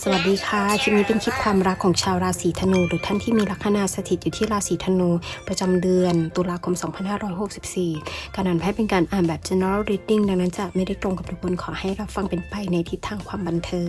สวัสดีค่ะ คลิปนี้เป็นคลิปความรักของชาวราศีธนู หรือท่านที่มีลัคนาสถิตอยู่ที่ราศีธนู ประจำเดือน ตุลาคม 2564 การอ่านไพ่เป็นการอ่านแบบ general reading ดังนั้นจะไม่ได้ตรงกับทุกคนขอให้รับฟังเป็นไปในทิศทางความบันเทิง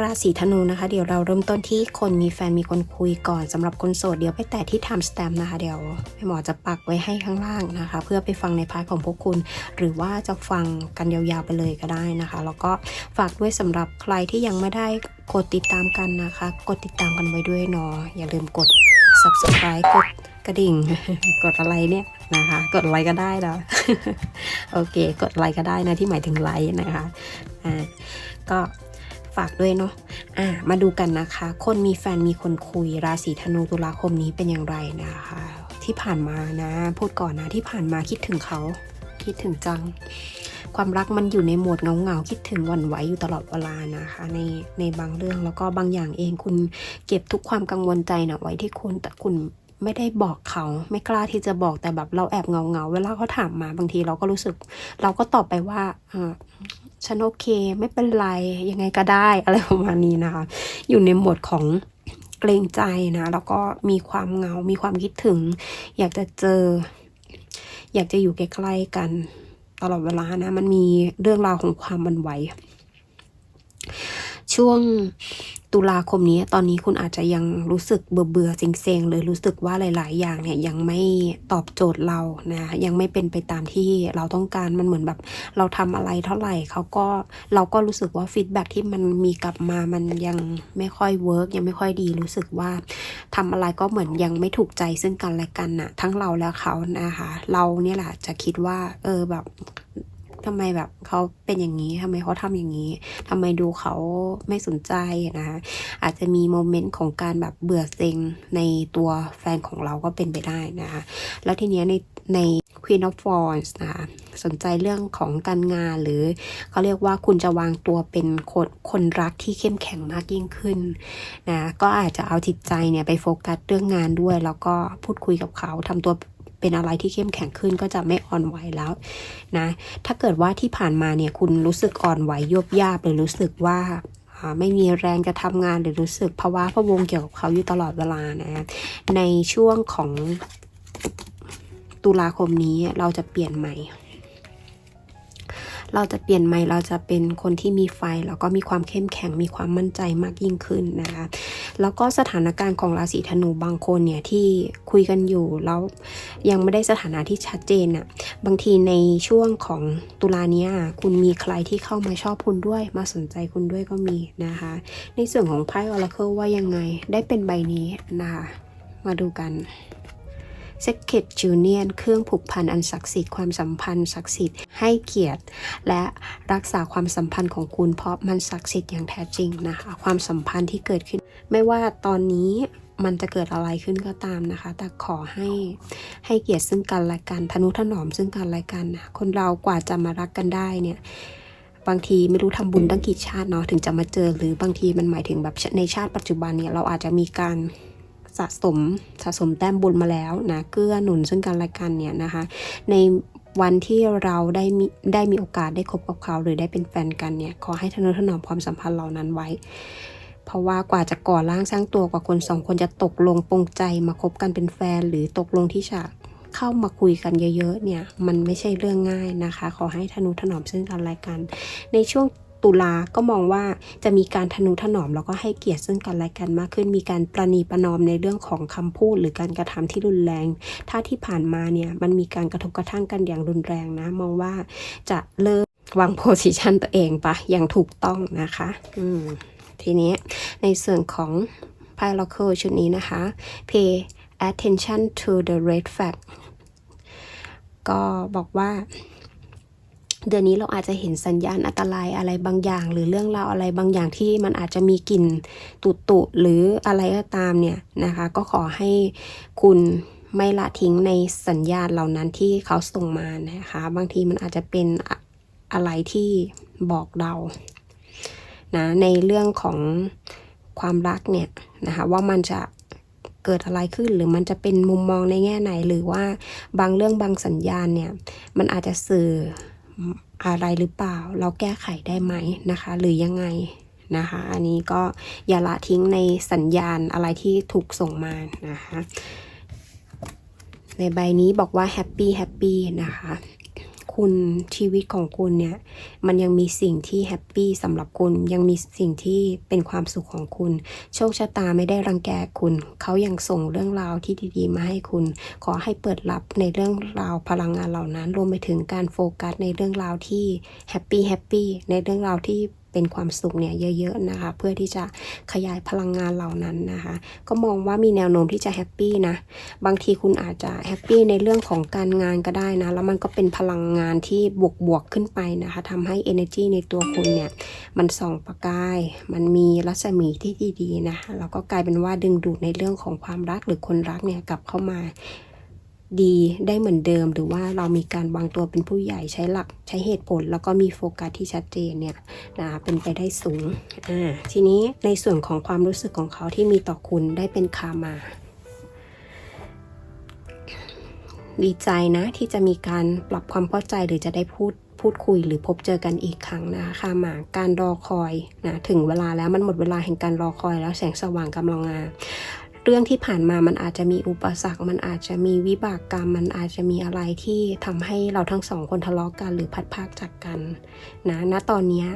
ราศีธนูนะคะ เดี๋ยวเราเริ่มต้นที่คนมีแฟนมีคนคุยก่อนสำหรับคนโสดเดี๋ยวไปแต่ที่ time stamp นะคะเดี๋ยวหมอจะปักไว้ให้ข้างล่างนะคะ เพื่อไปฟังในพาร์ทของพวกคุณ หรือว่าจะฟังกันยาวๆไปเลยก็ได้นะคะ แล้วก็ฝากด้วยสำหรับใครที่ยังไม่ได้ กดติดตามกันนะคะ กดติดตามกันไว้ด้วยเนาะอย่าลืมกด subscribe กดกระดิ่ง กดอะไรเนี่ยนะคะ กดอะไรก็ได้นะโอเค กดอะไรก็ได้นะที่หมายถึงไลค์นะคะอ่าก็ฝากด้วยเนาะอ่ามาดูกันนะคะ คนมีแฟนมีคนคุยราศีธนูตุลาคมนี้เป็นอย่างไรนะคะ ที่ผ่านมานะ พูดก่อนนะที่ผ่านมาคิดถึงเขา คิดถึงจัง ความรักมันอยู่ในโหมดเงาเงาๆคิดถึงหวั่นไหวอยู่ตลอดเวลานะคะ ในในบางเรื่องแล้วก็บางอย่างเองคุณเก็บทุกความกังวลใจนะไว้ที่คุณแต่คุณไม่ได้บอกเขาไม่กล้าที่จะบอกแต่แบบเราแอบเงาเงาๆเวลาเขาถามมาบางทีเราก็รู้สึก เราก็ตอบไปว่าอ่าฉันโอเค ไม่เป็นไรยังไงก็ได้อะไรประมาณนี้นะคะ อยู่ในโหมดของเกรงใจนะ แล้วก็มีความเหงา มีความคิดถึง อยากจะเจอ อยากจะอยู่ใกล้ๆกัน ตลอดเวลานะ มันมีเรื่องราวของความมันไหว ช่วงตุลาคมนี้ตอนนี้คุณอาจจะยังรู้สึกเบื่อเบื่อๆเซ็งๆเลยรู้สึกว่าหลาย ๆ อย่างเนี่ยยังไม่ตอบโจทย์เรานะยังไม่เป็นไปตามที่เราต้องการมันเหมือนแบบ เราทำอะไรเท่าไหร่เขาก็เราก็รู้สึกว่าฟีดแบ็ที่มันมีกลับมามันยังไม่ค่อยเวิร์กยังไม่ค่อยดีรู้สึกว่าทำอะไรก็เหมือนยังไม่ถูกใจซึ่งกันและกันน่ะทั้งเราและเขานะคะ เราเนี่ยแหละจะคิดว่า เออแบบ ทำไมแบบเขาเป็นอย่างนี้ทำไมเขาทำอย่างนี้ทำไมดูเขาไม่สนใจนะคะอาจจะมีโมเมนต์ของการแบบเบื่อเซ็งในตัวแฟนของเราก็เป็นไปได้นะคะแล้วทีเนี้ยในใน Queen of Wands นะคะสนใจเรื่องของการงานหรือเขาเรียกว่าคุณจะวางตัวเป็นคนคนรักที่เข้มแข็งมากยิ่งขึ้นนะก็อาจจะเอาจิตใจเนี่ยไปโฟกัสเรื่องงานด้วย แล้วก็พูดคุยกับเขาทำตัว เป็นอะไรที่เข้มแข็งขึ้นก็จะไม่อ่อนไหวแล้วนะถ้าเกิดว่าที่ผ่านมาเนี่ยคุณรู้สึกอ่อนไหวยบยาบหรือรู้สึกว่าอ่าไม่มีแรงจะทำงานหรือรู้สึกภาวะพะวงเกี่ยวกับเขาอยู่ตลอดเวลานะในช่วงของตุลาคมนี้เราจะเปลี่ยนใหม่ เราจะเปลี่ยนใหม่เราจะเป็นคนที่มีไฟ แล้วก็มีความเข้มแข็งมีความมั่นใจมากยิ่งขึ้นนะคะแล้วก็สถานการณ์ของราศีธนูบางคนเนี่ยที่คุยกันอยู่แล้วยังไม่ได้สถานะที่ชัดเจนอะบางทีในช่วงของตุลาเนี้ยคุณมีใครที่เข้ามาชอบคุณด้วย มาสนใจคุณด้วยก็มีนะคะ ในส่วนของไพ่ออราเคิลว่ายังไงได้เป็นใบนี้นะคะมาดูกัน s e c r e t Union เครื่องผูกพันอันศักดิ์สิทธิ์ความสัมพันธ์ศักดิ์สิทธิ์ให้เกียรติ และรักษาความสัมพันธ์ของคุณเพราะมันศักดิ์สิทธิ์อย่างแท้จริงนะคะความสัมพันธ์ที่เกิดขึ้น ไม่ว่าตอนนี้มันจะเกิดอะไรขึ้นก็ตามนะคะ แต่ขอให้ให้เกียรติซึ่งกันและกันทนุถนอมซึ่งกันและกันนะคนเรากว่าจะมารักกันได้เนี่ยบางทีไม่รู้ทำบุญตั้งกี่ชาติเนาะถึงจะมาเจอหรือบางทีมันหมายถึงแบบในชาติปัจจุบันเนี่ยเราอาจจะมีการ สะสมสะสมแต้มบุญมาแล้วนะเกื้อหนุนซึ่งกันและกันเนี่ยนะคะ ในวันที่เราได้มีได้มีโอกาสได้คบกับเขาหรือได้เป็นแฟนกันเนี่ยขอให้ทนุถนอมความสัมพันธ์เหล่านั้นไว้ เพราะว่ากว่าจะก่อร่างสร้างตัวกว่าคนสองคนจะตกลงปรงใจมาคบกันเป็นแฟน หรือตกลงที่จะเข้ามาคุยกันเยอะๆเนี่ยมันไม่ใช่เรื่องง่ายนะคะ ขอให้ทนุถนอมซึ่งกันและกัน ในช่วง ตุลาก็มองว่าจะมีการทนุถนอมแล้วก็ให้เกียรติซึ่งกันและกันมากขึ้น มีการประนีประนอมในเรื่องของคำพูด หรือการกระทำที่รุนแรง ถ้าที่ผ่านมาเนี่ยมันมีการกระทบกระทั่งกันอย่างรุนแรงนะ มองว่าจะเริ่มวางโพสิชันตัวเองปะอย่างถูกต้องนะคะ อืมทีนี้ในส่วนของ p y l o c a l ชุดนี้นะคะ pay attention to the red flag ก็บอกว่า เดือนนี้เราอาจจะเห็นสัญญาณอันตรายอะไรบางอย่าง หรือเรื่องราวอะไรบางอย่างที่มันอาจจะมีกลิ่นตุตุหรืออะไรก็ตามเนี่ยนะคะ ก็ขอให้คุณไม่ละทิ้งในสัญญาณเหล่านั้นที่เขาส่งมานะคะ บางทีมันอาจจะเป็นอะอะไรที่บอกเรานะในเรื่องของความรักเนี่ยนะคะว่ามันจะเกิดอะไรขึ้นหรือมันจะเป็นมุมมองในแง่ไหนหรือว่าบางเรื่องบางสัญญาณเนี่ยมันอาจจะสื่อ อะไรหรือเปล่า เราแก้ไขได้ไหมนะคะ หรือยังไงนะคะ อันนี้ก็อย่าละทิ้งในสัญญาณอะไรที่ถูกส่งมานะคะ ในใบนี้บอกว่าแฮปปี้แฮปปี้นะคะ คุณชีวิตของคุณเนี่ย มันยังมีสิ่งที่แฮปปี้สำหรับคุณ ยังมีสิ่งที่เป็นความสุขของคุณ โชคชะตาไม่ได้รังแกคุณ เขายังส่งเรื่องราวที่ดีๆ มาให้คุณ ขอให้เปิดรับในเรื่องราวพลังงานเหล่านั้น รวมไปถึงการโฟกัสในเรื่องราวที่แฮปปี้แฮปปี้ในเรื่องราวที่ เป็นความสุขเนี่ยเยอะๆนะคะ เพื่อที่จะขยายพลังงานเหล่านั้นนะคะ ก็มองว่ามีแนวโน้มที่จะแฮปปี้นะ บางทีคุณอาจจะแฮปปี้ในเรื่องของการงานก็ได้นะ แล้วมันก็เป็นพลังงานที่บวกๆขึ้นไปนะคะทำให้ energy ในตัวคุณเนี่ยมันส่องประกาย มันมีรัศมีที่ดีๆนะคะแล้วก็กลายเป็นว่าดึงดูดในเรื่องของความรักหรือคนรักเนี่ยกลับเข้ามา ดีได้เหมือนเดิม หรือว่าเรามีการวางตัวเป็นผู้ใหญ่ใช้หลักใช้เหตุผล แล้วก็มีโฟกัสที่ชัดเจนเนี่ยนะเป็นไปได้สูงอ่าทีนี้ในส่วนของความรู้สึกของเขาที่มีต่อคุณได้เป็นคามาดีใจนะที่จะมีการปรับความเข้าใจหรือจะได้พูดพูดคุยหรือพบเจอกันอีกครั้งนะคะค่ะหมาการรอคอยนะถึงเวลาแล้วมันหมดเวลาแห่งการรอคอยแล้วแสงสว่างกำลังมา เรื่องที่ผ่านมามันอาจจะมีอุปสรรค มันอาจจะมีวิบากกรรม มันอาจจะมีอะไรที่ทำให้เราทั้งสองคนทะเลาะกัน หรือพัดพากจากกันนะณตอนนี้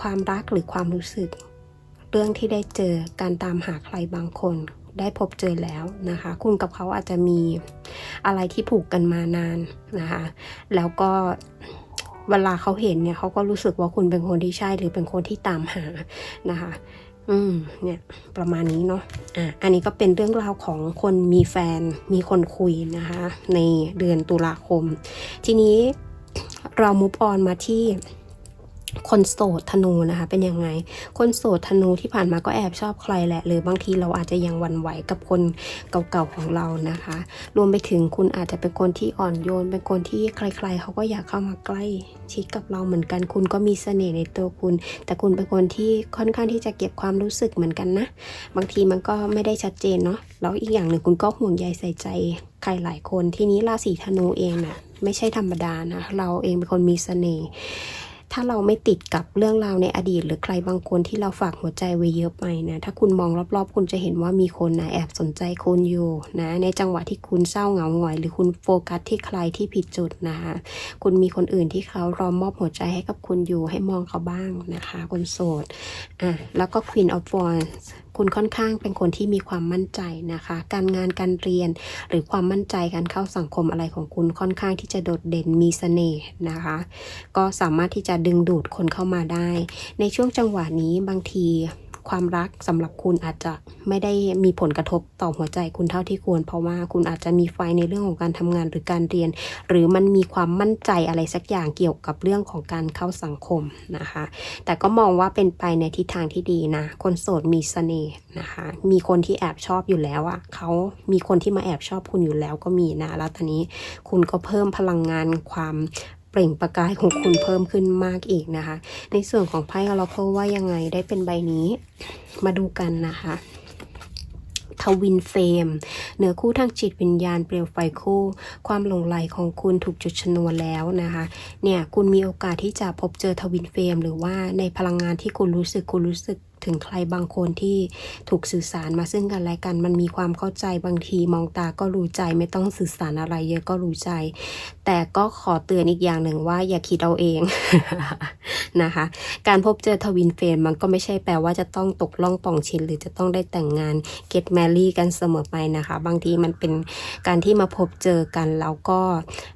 ความรักหรือความรู้สึก เรื่องที่ได้เจอการตามหาใครบางคนได้พบเจอแล้วนะคะ คุณกับเขาอาจจะมีอะไรที่ผูกกันมานานนะคะ แล้วก็เวลาเขาเห็นเนี่ยเขาก็รู้สึกว่าคุณเป็นคนที่ใช่หรือเป็นคนที่ตามหานะคะ อืมเนี่ยประมาณนี้เนาะอะอันนี้ก็เป็นเรื่องราวของคนมีแฟนมีคนคุยนะคะ ในเดือนตุลาคม ทีนี้เรามุฟออนมาที่ คนโสดธนูนะคะเป็นยังไง คนโสดธนูที่ผ่านมาก็แอบชอบใครแหละ หรือบางทีเราอาจจะยังหวันไหวกับคนเก่าๆของเรานะคะ รวมไปถึงคุณอาจจะเป็นคนที่อ่อนโยน เป็นคนที่ใคร ๆ เขาก็อยากเข้ามาใกล้ชิดกับเราเหมือนกัน คุณก็มีเสน่ห์ในตัวคุณ แต่คุณเป็นคนที่ค่อนข้างที่จะเก็บความรู้สึกเหมือนกันนะ บางทีมันก็ไม่ได้ชัดเจนเนาะแล้วอีกอย่างหนึ่งคุณก็ห่วงใยใส่ใจใครหลายคน ทีนี้ราศีธนูเองน่ะไม่ใช่ธรรมดานะเราเองเป็นคนมีเสน่ห์ ถ้าเราไม่ติดกับเรื่องราวในอดีต หรือใครบางคนที่เราฝากหัวใจไว้เยอะไปนะ ถ้าคุณมองรอบๆ คุณจะเห็นว่ามีคนนะแอบสนใจคุณอยู่นะ ในจังหวะที่คุณเศร้าเหงาหงอย หรือคุณโฟกัสที่ใครที่ผิดจุดนะคะ คุณมีคนอื่นที่เขารอมอบหัวใจให้กับคุณอยู่ให้มองเขาบ้างนะคะคนโสดอะแล้วก็ Queen of Wands คุณค่อนข้างเป็นคนที่มีความมั่นใจนะคะ การงานการเรียนหรือความมั่นใจการเข้าสังคมอะไรของคุณค่อนข้างที่จะโดดเด่นมีเสน่ห์นะคะ ก็สามารถที่จะดึงดูดคนเข้ามาได้ ในช่วงจังหวะนี้บางที ความรักสำหรับคุณอาจจะไม่ได้มีผลกระทบต่อหัวใจคุณเท่าที่ควร เพราะว่าคุณอาจจะมีไฟในเรื่องของการทำงานหรือการเรียน หรือมันมีความมั่นใจอะไรสักอย่างเกี่ยวกับเรื่องของการเข้าสังคมนะคะ แต่ก็มองว่าเป็นไปในทิศทางที่ดีนะ คนโสดมีเสน่ห์นะคะ มีคนที่แอบชอบอยู่แล้วอะ่ะเขามีคนที่มาแอบชอบคุณอยู่แล้วก็มีนะ แล้วตอนนี้คุณก็เพิ่มพลังงานความ เปล่งประกายของคุณเพิ่มขึ้นมากอีกนะคะ ในส่วนของไพ่อราเคิลว่ายังไงได้เป็นใบนี้มาดูกันนะคะทวินเฟมเหนือคู่ทางจิตวิญญาณเปลวไฟคู่ ความหลงไหลของคุณถูกจุดชนวนแล้วนะคะ เนี่ยคุณมีโอกาสที่จะพบเจอทวินเฟมหรือว่าในพลังงานที่คุณรู้สึกคุณรู้สึก ถึงใครบางคนที่ถูกสื่อสารมาซึ่งกันและกัน มันมีความเข้าใจบางทีมองตาก็รู้ใจไม่ต้องสื่อสารอะไรเยอะก็รู้ใจ แต่ก็ขอเตือนอีกอย่างหนึ่งว่าอย่าคิดเอาเองนะคะ การพบเจอทวินเฟนมันก็ไม่ใช่แปลว่าจะต้องตกล่องป่องชินหรือจะต้องได้แต่งงานเกตแมรี่กันเสมอไปนะคะ บางทีมันเป็นการที่มาพบเจอกันแล้วก็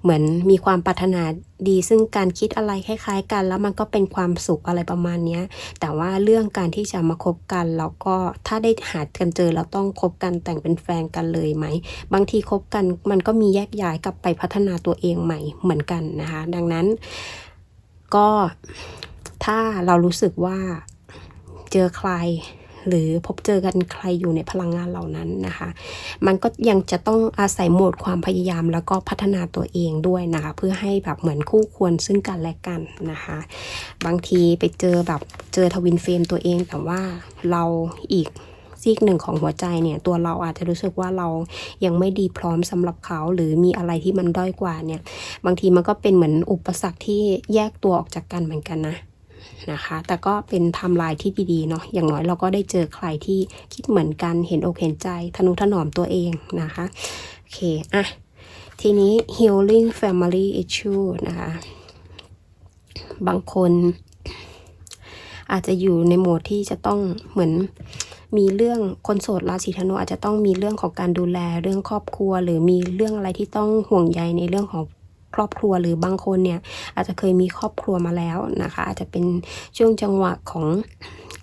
เหมือนมีความปรารถนาดีซึ่งการคิดอะไรคล้าย ๆ กัน แล้วมันก็เป็นความสุขอะไรประมาณนี้แต่ว่าเรื่องการที่จะมาคบกันแล้วก็ถ้าได้หากันเจอแล้วต้องคบกันแต่งเป็นแฟนกันเลยไหม บางทีคบกันมันก็มีแยกย้ายกลับไปพัฒนาตัวเองใหม่เหมือนกันนะคะ ดังนั้น ก็ถ้าเรารู้สึกว่าเจอใคร หรือพบเจอกันใครอยู่ในพลังงานเหล่านั้นนะคะ มันก็ยังจะต้องอาศัยโหมดความพยายามแล้วก็พัฒนาตัวเองด้วยนะคะ เพื่อให้แบบเหมือนคู่ควรซึ่งกันและกันนะคะ บางทีไปเจอแบบเจอทวินเฟรมตัวเองแต่ว่าเราอีกซีกหนึ่งของหัวใจเนี่ยตัวเราอาจจะรู้สึกว่าเรายังไม่ดีพร้อมสำหรับเขา หรือมีอะไรที่มันด้อยกว่าเนี่ย บางทีมันก็เป็นเหมือนอุปสรรคที่แยกตัวออกจากกันเหมือนกันนะ นะคะ แต่ก็เป็นทม์ไลน์ที่ดีๆเนาะอย่างน้อยเราก็ได้เจอใครที่คิดเหมือนกันเห็นอกเห็นใจทนุถนอมตัวเองนะคะ โอเค อะ ทีนี้ healing family issue นะคะ บางคนอาจจะอยู่ในโหมดที่จะต้องเหมือนมีเรื่องคนโสดราศีธนูอาจจะต้องมีเรื่องของการดูแลเรื่องครอบครัว หรือมีเรื่องอะไรที่ต้องห่วงใยในเรื่องของ ครอบครัวหรือบางคนเนี่ยอาจจะเคยมีครอบครัวมาแล้วนะคะ อาจจะเป็นช่วงจังหวะของ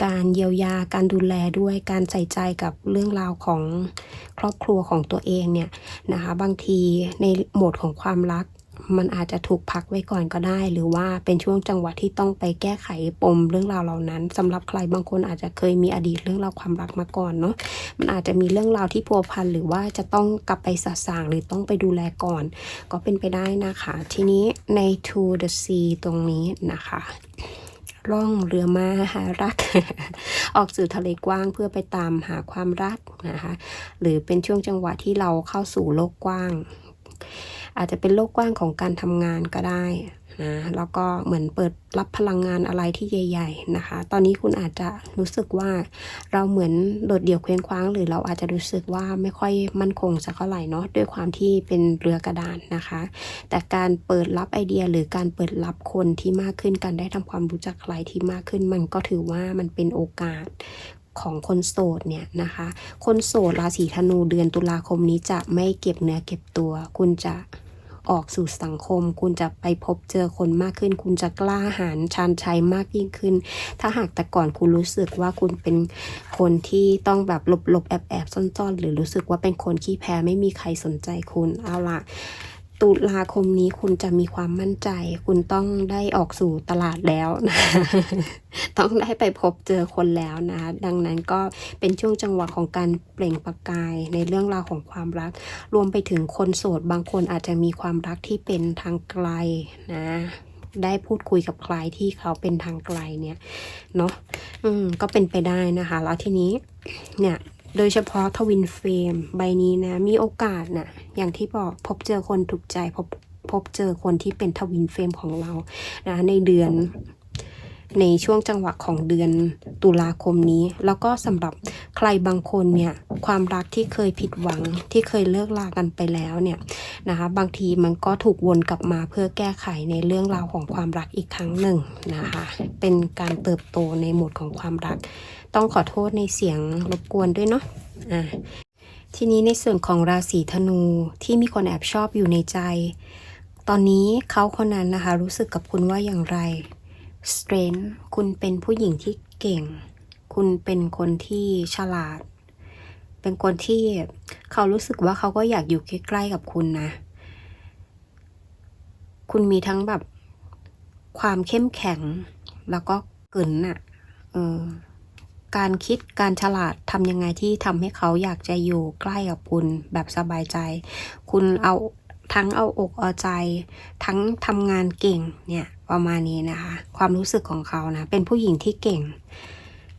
การเยียวยาการดูแลด้วยการใส่ใจกับเรื่องราวของครอบครัวของตัวเองเนี่ยนะคะ บางทีในโหมดของความรัก มันอาจจะถูกพักไว้ก่อนก็ได้ หรือว่าเป็นช่วงจังหวะที่ต้องไปแก้ไขปมเรื่องราวเหล่านั้นสำหรับใครบางคนอาจจะเคยมีอดีตเรื่องราวความรักมาก่อนเนาะมันอาจจะมีเรื่องราวที่พัวพันหรือว่าจะต้องกลับไปสะสางหรือต้องไปดูแลก่อน ก็เป็นไปได้นะคะ ทีนี้ใน to the sea ตรงนี้นะคะร่องเรือมาหารัก ออกสู่ทะเลกว้างเพื่อไปตามหาความรักนะคะ หรือเป็นช่วงจังหวะที่เราเข้าสู่โลกกว้าง อาจจะเป็นโลกกว้างของการทำงานก็ได้นะแล้วก็เหมือนเปิดรับพลังงานอะไรที่ใหญ่ ๆ นะคะ ตอนนี้คุณอาจจะรู้สึกว่าเราเหมือนโดดเดี่ยวเคว้งคว้าง หรือเราอาจจะรู้สึกว่าไม่ค่อยมั่นคงสักเท่าไหร่เนาะด้วยความที่เป็นเรือกระดานนะคะ แต่การเปิดรับไอเดียหรือการเปิดรับคนที่มากขึ้นการได้ทำความรู้จักใครที่มากขึ้น มันก็ถือว่ามันเป็นโอกาสของคนโสดเนี่ยนะคะ คนโสดราศีธนูเดือนตุลาคมนี้จะไม่เก็บเนื้อเก็บตัว คุณจะ ออกสู่สังคม คุณจะไปพบเจอคนมากขึ้น คุณจะกล้าหาญชาญชัยมากยิ่งขึ้น ถ้าหากแต่ก่อนคุณรู้สึกว่าคุณเป็นคนที่ต้องแบบหลบหลบๆแอบแอบๆซ่อนๆ หรือรู้สึกว่าเป็นคนขี้แพ้ไม่มีใครสนใจคุณเอาล่ะ ตุลาคมนี้คุณจะมีความมั่นใจ คุณต้องได้ออกสู่ตลาดแล้วนะต้องได้ไปพบเจอคนแล้วนะ ดังนั้นก็เป็นช่วงจังหวะของการเปล่งประกายในเรื่องราวของความรัก รวมไปถึงคนโสดบางคนอาจจะมีความรักที่เป็นทางไกลนะได้พูดคุยกับใครที่เขาเป็นทางไกลเนี่ยเนาะอืมก็เป็นไปได้นะคะ แล้วทีนี้เนี่ย โดยเฉพาะทวินเฟรมใบนี้นะ มีโอกาสนะอย่างที่บอกพบเจอคนถูกใจ พบพบเจอคนที่เป็นทวินเฟรมของเรานะในเดือนในช่วงจังหวะของเดือนตุลาคมนี้ แล้วก็สำหรับใครบางคนเนี่ยความรักที่เคยผิดหวังที่เคยเลิกลากันไปแล้วเนี่ยนะคะบางทีมันก็ถูกวนกลับมาเพื่อแก้ไขในเรื่องราวของความรักอีกครั้งหนึ่งนะคะเป็นการเติบโตในหมดของความรัก ต้องขอโทษในเสียงรบกวนด้วยเนาะอะทีนี้ในส่วนของราศีธนูที่มีคนแอบชอบอยู่ในใจ ตอนนี้เขาคนนั้นนะคะ รู้สึกกับคุณว่าอย่างไร strength คุณเป็นผู้หญิงที่เก่ง คุณเป็นคนที่ฉลาด เป็นคนที่เขารู้สึกว่าเขาก็อยากอยู่ใกล้ๆกับคุณนะ คุณมีทั้งแบบความเข้มแข็งแล้วก็เกินน่ะเออ การคิดการฉลาดทำยังไงที่ทำให้เขาอยากจะอยู่ใกล้กับคุณแบบสบายใจ คุณเอาทั้งเอาอกเอาใจ ทั้งทำงานเก่งเนี่ยประมาณนี้นะคะ ความรู้สึกของเขานะ เป็นผู้หญิงที่เก่ง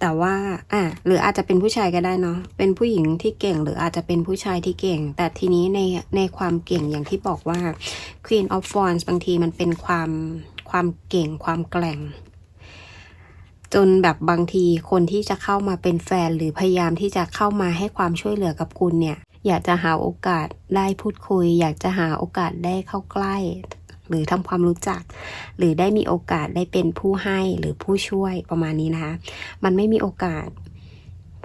แต่ว่าอะหรืออาจจะเป็นผู้ชายก็ได้เนาะเป็นผู้หญิงที่เก่ง หรืออาจจะเป็นผู้ชายที่เก่ง แต่ทีนี้ในในความเก่งอย่างที่บอกว่า Queen of Wands บางทีมันเป็นความความเก่งความแกร่ง จนแบบบางทีคนที่จะเข้ามาเป็นแฟน หรือพยายามที่จะเข้ามาให้ความช่วยเหลือกับคุณเนี่ย อยากจะหาโอกาสได้พูดคุย อยากจะหาโอกาสได้เข้าใกล้ หรือทำความรู้จัก หรือได้มีโอกาสได้เป็นผู้ให้หรือผู้ช่วยประมาณนี้นะคะ มันไม่มีโอกาส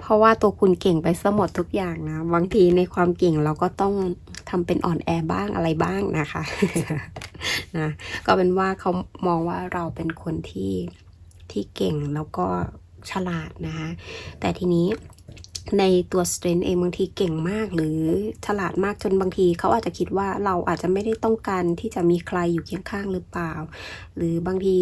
เพราะว่าตัวคุณเก่งไปซะหมดทุกอย่างนะบางทีในความเก่งเราก็ต้องทำเป็นอ่อนแอบ้างอะไรบ้างนะคะนะก็เป็นว่าเขามองว่าเราเป็นคนที่ ที่เก่งแล้วก็ฉลาดนะคะ แต่ทีนี้ในตัวสเตรนเองบางทีเก่งมากหรือฉลาดมากจนบางทีเขาอาจจะคิดว่าเราอาจจะไม่ได้ต้องการที่จะมีใครอยู่เคียงข้างหรือเปล่า หรือบางที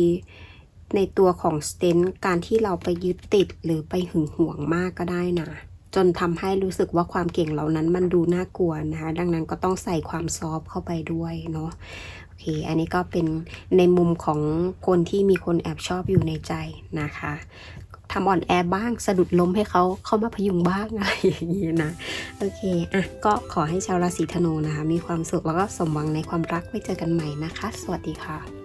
ในตัวของสเตนการที่เราไปยึดติดหรือไปหึงหวงมากก็ได้นะจนทำให้รู้สึกว่าความเก่งเหล่านั้นมันดูน่ากลัวนะคะ ดังนั้นก็ต้องใส่ความซอฟต์เข้าไปด้วยเนาะ เค อันนี้ก็เป็นในมุมของคนที่มีคนแอบชอบอยู่ในใจนะคะทำอ่อนแอบ้างสะดุดล้มให้เขาเข้ามาพยุงบ้างอะไรอย่างนี้นะ โอเค อะ ก็ขอให้ชาวราศีธนูนะคะ มีความสุขแล้วก็สมหวังในความรักไว้เจอกันใหม่นะคะ สวัสดีค่ะ